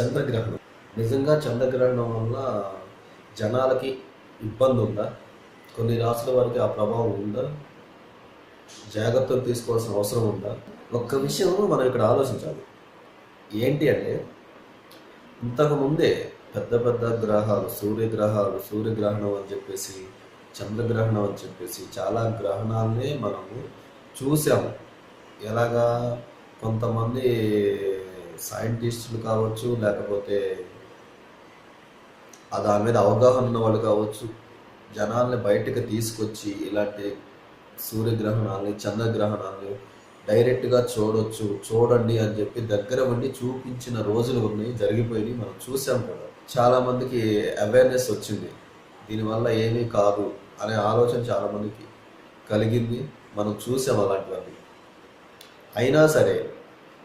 చంద్రగ్రహణం. నిజంగా చంద్రగ్రహణం వల్ల జనాలకి ఇబ్బంది ఉందా? కొన్ని రాష్ట్రాల వారికి ఆ ప్రభావం ఉందా? జాగ్రత్తలు తీసుకోవాల్సిన అవసరం ఉందా? ఒక్క విషయం మనం ఇక్కడ ఆలోచించాలి. ఏంటి అంటే ఇంతకుముందే పెద్ద పెద్ద గ్రహాలు సూర్యగ్రహాలు సూర్యగ్రహణం అని చెప్పేసి చంద్రగ్రహణం అని చెప్పేసి చాలా గ్రహణాలనే మనము చూసాము. ఎలాగా? కొంతమంది సైంటిస్టులు కావచ్చు లేకపోతే దాని మీద అవగాహన ఉన్న వాళ్ళు కావచ్చు జనాల్ని బయటకు తీసుకొచ్చి ఇలాంటి సూర్యగ్రహణాలని చంద్రగ్రహణాలని డైరెక్ట్గా చూడొచ్చు చూడండి అని చెప్పి దగ్గర ఉండి చూపించిన రోజులు ఉన్నాయి జరిగిపోయినాయి మనం చూసాం కదా. చాలామందికి అవేర్నెస్ వచ్చింది. దీనివల్ల ఏమీ కాదు అనే ఆలోచన చాలామందికి కలిగింది. మనం చూసాం అలాంటివన్నీ. అయినా సరే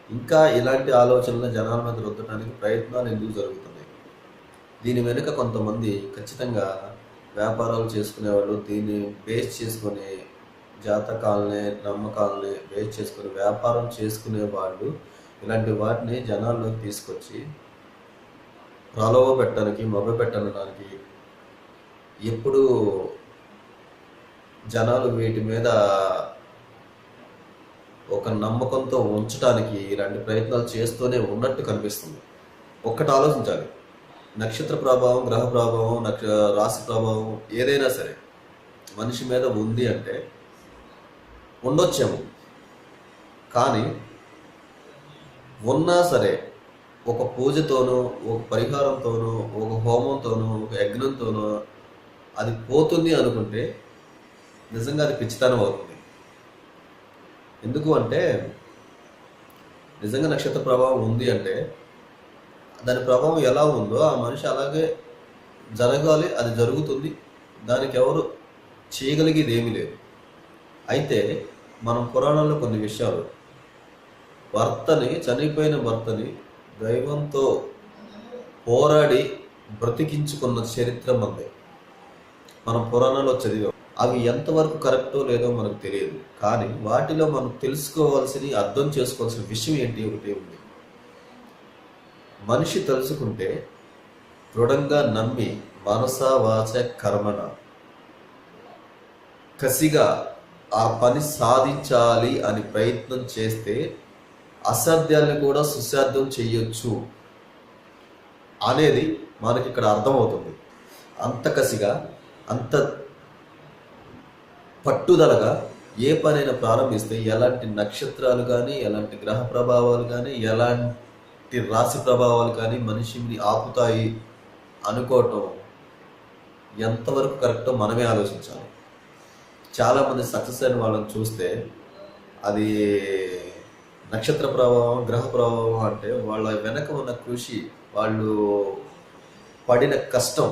ఇంకా ఇలాంటి ఆలోచనలు జనాల మీద రుద్దడానికి ప్రయత్నాలు ఎందుకు జరుగుతున్నాయి? దీని వెనుక కొంతమంది ఖచ్చితంగా వ్యాపారాలు చేసుకునేవాళ్ళు దీన్ని బేస్ చేసుకొని జాతకాలని నమ్మకాలని బేస్ చేసుకొని వ్యాపారం చేసుకునే వాళ్ళు ఇలాంటి వాటిని జనాల్లోకి తీసుకొచ్చి ప్రలోభ పెట్టడానికి మొగ పెట్టడానికి ఎప్పుడు జనాలు వీటి మీద ఒక నమ్మకంతో ఉంచడానికి ఇలాంటి ప్రయత్నాలు చేస్తూనే ఉన్నట్టు కనిపిస్తుంది. ఒక్కటి ఆలోచించాలి. నక్షత్ర ప్రభావం గ్రహ ప్రభావం నక్ష రాశి ప్రభావం ఏదైనా సరే మనిషి మీద ఉంది అంటే ఉండొచ్చేమో. కానీ ఉన్నా సరే ఒక పూజతోనో ఒక పరిహారంతోనో ఒక హోమంతోనో ఒక యజ్ఞంతోనో అది పోతుంది అనుకుంటే నిజంగా అది పిచ్చితనం అవుతుంది. ఎందుకు అంటే నిజంగా నక్షత్ర ప్రభావం ఉంది అంటే దాని ప్రభావం ఎలా ఉందో ఆ మనిషి అలాగే జరగాలి అది జరుగుతుంది. దానికి ఎవరు చేయగలిగేది ఏమీ లేదు. అయితే మనం పురాణంలో కొన్ని విషయాలు భర్తని చనిపోయిన భర్తని దైవంతో పోరాడి బ్రతికించుకున్న చరిత్ర మంది. మనం పురాణంలో చదివాం. అవి ఎంతవరకు కరెక్టో లేదో మనకు తెలియదు. కానీ వాటిలో మనం తెలుసుకోవాల్సిన అర్థం చేసుకోవాల్సిన విషయం ఏంటి ఒకటి ఉంది. మనిషి తెలుసుకుంటే దృఢంగా నమ్మి మనస వాచ కర్మణ. కసిగా ఆ పని సాధించాలి అని ప్రయత్నం చేస్తే అసాధ్యాన్ని కూడా సుసాధ్యం చెయ్యొచ్చు అనేది మనకి ఇక్కడ అర్థమవుతుంది. అంత కసిగా అంత పట్టుదలగా ఏ పనైనా ప్రారంభిస్తే ఎలాంటి నక్షత్రాలు కానీ ఎలాంటి గ్రహ ప్రభావాలు కానీ ఎలాంటి రాశి ప్రభావాలు కానీ మనిషిని ఆపుతాయి అనుకోవటం ఎంతవరకు కరెక్టో మనమే ఆలోచించాలి. చాలామంది సక్సెస్ అయిన వాళ్ళని చూస్తే అది నక్షత్ర ప్రభావం గ్రహ ప్రభావం అంటే వాళ్ళ వెనక ఉన్న కృషి వాళ్ళు పడిన కష్టం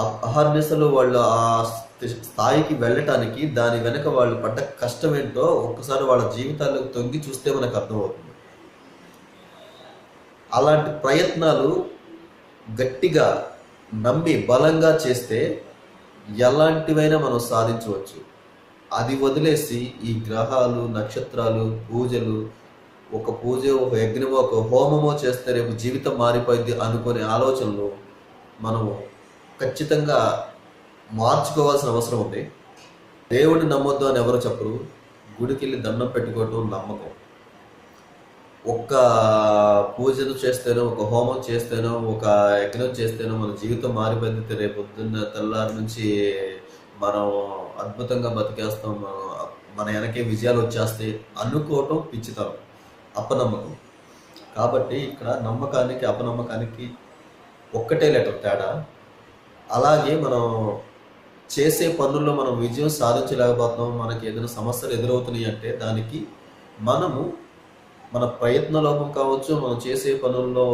అహర్నిశలు వాళ్ళు ఆ స్థాయికి వెళ్ళటానికి దాని వెనక వాళ్ళు పడ్డ కష్టం ఏంటో ఒక్కసారి వాళ్ళ జీవితాల్లో తొంగి చూస్తే మనకు అర్థమవుతుంది. అలాంటి ప్రయత్నాలు గట్టిగా నమ్మి బలంగా చేస్తే ఎలాంటివైనా మనం సాధించవచ్చు. అది వదిలేసి ఈ గ్రహాలు నక్షత్రాలు పూజలు ఒక పూజ ఒక యజ్ఞమో ఒక హోమమో చేస్తే రేపు జీవితం మారిపోయింది అనుకునే ఆలోచనలు మనము ఖచ్చితంగా మార్చుకోవాల్సిన అవసరం ఉంది. దేవుడిని నమ్మొద్దు అని ఎవరు చెప్పరు. గుడికి వెళ్ళి దండం పెట్టుకోవటం నమ్మకం. ఒక్క పూజలు చేస్తేనో ఒక హోమం చేస్తేనో ఒక యజ్ఞం చేస్తేనో మన జీవితం మారిపోయింది. రేపు పొద్దున్న తెల్లారి నుంచి మనం అద్భుతంగా బతికేస్తాం. మనం మన వెనకే విజయాలు వచ్చేస్తాయి అనుకోవటం పిచ్చితనం అపనమ్మకం. కాబట్టి ఇక్కడ నమ్మకానికి అపనమ్మకానికి ఒక్కటే లెటర్ తేడా. అలాగే మనం చేసే పనుల్లో మనం విజయం సాధించలేకపోతున్నాం మనకి ఏదైనా సమస్యలు ఎదురవుతున్నాయి అంటే దానికి మనము మన ప్రయత్న లోపం కావచ్చు మనం చేసే పనుల్లో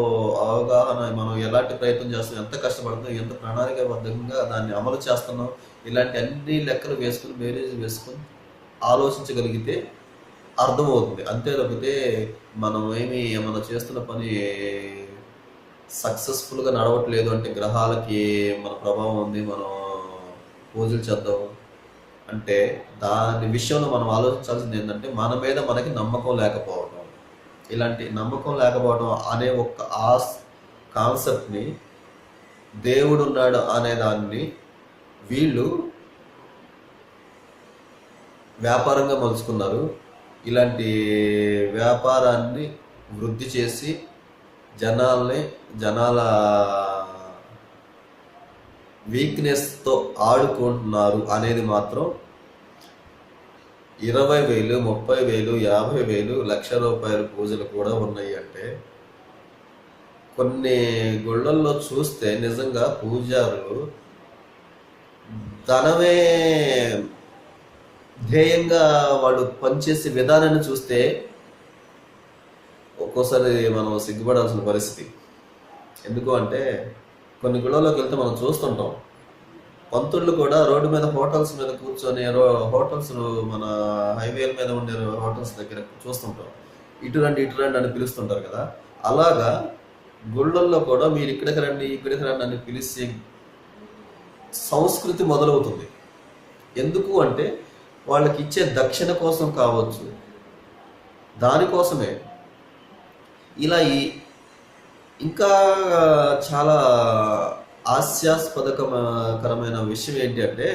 అవగాహన మనం ఎలాంటి ప్రయత్నం చేస్తున్నాం ఎంత కష్టపడుతున్నాం ఎంత ప్రణాళికాబద్ధంగా దాన్ని అమలు చేస్తున్నాం ఇలాంటి అన్ని లెక్కలు వేసుకుని బేరేజ్ వేసుకుని ఆలోచించగలిగితే అర్థమవుతుంది. అంతే తప్పితే మనం ఏమి మనం చేస్తున్న పని సక్సెస్ఫుల్గా నడవట్లేదు అంటే గ్రహాలకి మన ప్రభావం ఉంది మనం పూజలు చేద్దాం. అంటే దాని విషయంలో మనం ఆలోచించాల్సింది ఏంటంటే మన మీద మనకి నమ్మకం లేకపోవడం. ఇలాంటి నమ్మకం లేకపోవడం అనే ఒక ఆ కాన్సెప్ట్ని దేవుడు ఉన్నాడు అనే దాన్ని వీళ్ళు వ్యాపారంగా మలుచుకున్నారు. ఇలాంటి వ్యాపారాన్ని వృద్ధి చేసి జనాల్ని జనాల వీక్నెస్తో ఆడుకుంటున్నారు అనేది మాత్రం ఇరవై వేలు ముప్పై వేలు యాభై వేలు లక్ష రూపాయల పూజలు కూడా ఉన్నాయి అంటే కొన్ని గుళ్ళల్లో చూస్తే నిజంగా పూజారులు ధనమే ధ్యేయంగా వాళ్ళు పనిచేసే విధానాన్ని చూస్తే ఒక్కోసారి మనం సిగ్గుపడాల్సిన పరిస్థితి. ఎందుకు అంటే కొన్ని గుళ్ళలోకి వెళ్తే మనం చూస్తుంటాం. పంతుళ్ళు కూడా రోడ్డు మీద హోటల్స్ మీద కూర్చొని రో- హోటల్స్ మన హైవేల మీద ఉండే హోటల్స్ దగ్గర చూస్తుంటాం. ఇటు రండి ఇటు రండి అని పిలుస్తుంటారు కదా. అలాగా గుళ్ళల్లో కూడా మీరు ఇక్కడికి రండి ఇక్కడికి రండి అని పిలిచే సంస్కృతి మొదలవుతుంది. ఎందుకు అంటే వాళ్ళకి ఇచ్చే దక్షిణ కోసం కావచ్చు దానికోసమే ఇలా ఈ ఇంకా చాలా హాస్యాస్పదకరమైన విషయం ఏంటి అంటే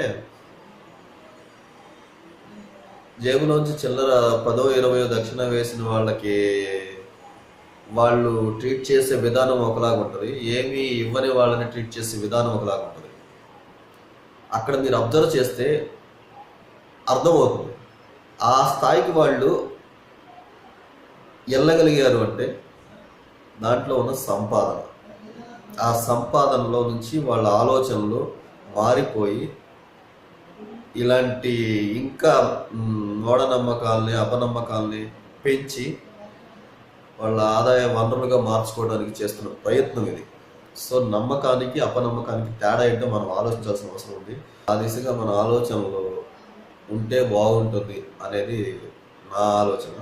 జేబులోంచి చిల్లర పదో ఇరవయో దక్షిణ వేసిన వాళ్ళకి వాళ్ళు ట్రీట్ చేసే విధానం ఒకలాగా ఉంటుంది. ఏమీ ఇవ్వని వాళ్ళని ట్రీట్ చేసే విధానం ఒకలాగా ఉంటుంది. అక్కడ మీరు అబ్జర్వ్ చేస్తే అర్థమవుతుంది. ఆ స్థాయికి వాళ్ళు వెళ్ళగలిగారు అంటే దాంట్లో ఉన్న సంపాదన. ఆ సంపాదనలో నుంచి వాళ్ళ ఆలోచనలు మారిపోయి ఇలాంటి ఇంకా మూఢనమ్మకాలని మూఢనమ్మకాల్ని అపనమ్మకాల్ని పెంచి వాళ్ళ ఆదాయ వనరులుగా మార్చుకోవడానికి చేస్తున్న ప్రయత్నం ఇది. సో నమ్మకానికి అపనమ్మకానికి తేడా ఏంటో మనం ఆలోచించాల్సిన అవసరం ఉంది. ఆ దిశగా మన ఆలోచనలు ఉంటే బాగుంటుంది అనేది నా ఆలోచన.